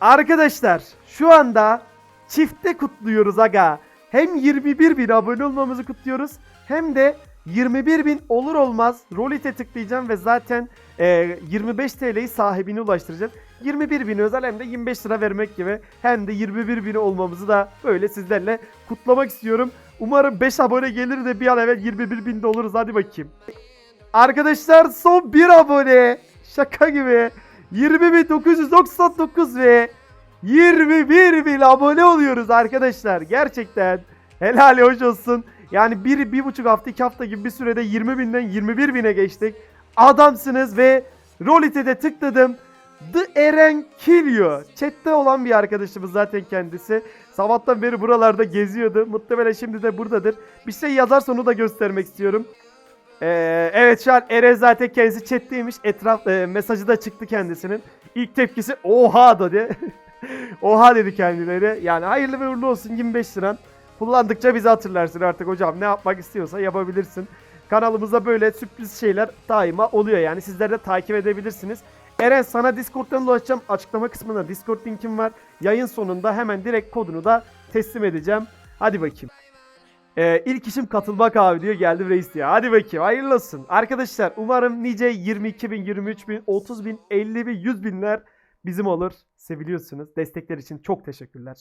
Arkadaşlar şu anda çifte kutluyoruz aga. Hem 21 bin abone olmamızı kutluyoruz hem de 21 bin olur olmaz Rolit'e tıklayacağım ve zaten e, 25 TL'yi sahibine ulaştıracağım. 21 bin özel hem de 25 lira vermek gibi hem de 21 bin olmamızı da böyle sizlerle kutlamak istiyorum. Umarım 5 abone gelir de bir an evvel 21 binde oluruz hadi bakayım. Arkadaşlar son 1 abone. Şaka gibi. 20.999 ve 21 bin abone oluyoruz arkadaşlar. Gerçekten helal hoş olsun. Yani bir, bir buçuk hafta iki hafta gibi bir sürede 20 binden 21 bine geçtik. Adamsınız ve Rolit'e de tıkladım. The Eren Kilio. Chat'te olan bir arkadaşımız zaten kendisi. Sabahtan beri buralarda geziyordu. Muhtemelen şimdi de buradadır. Bir şey yazarsa onu da göstermek istiyorum. Ee, evet şu an Eren zaten kendisi chat'teymiş. Etraf e, mesajı da çıktı kendisinin. İlk tepkisi oha dedi. oha dedi kendileri. Yani hayırlı ve uğurlu olsun 25 liran. Kullandıkça bizi hatırlarsın artık hocam. Ne yapmak istiyorsa yapabilirsin. Kanalımızda böyle sürpriz şeyler daima oluyor yani. Sizler de takip edebilirsiniz. Eren sana Discord'dan ulaşacağım. Açıklama kısmında Discord linkim var. Yayın sonunda hemen direkt kodunu da teslim edeceğim. Hadi bakayım. Ee, ilk işim katılmak abi diyor geldim reis diyor. Hadi bakayım hayırlı olsun. Arkadaşlar umarım nice 22 bin, 23 bin, 30 bin, 50 bin, 100 binler bizim olur. Seviliyorsunuz. Destekler için çok teşekkürler.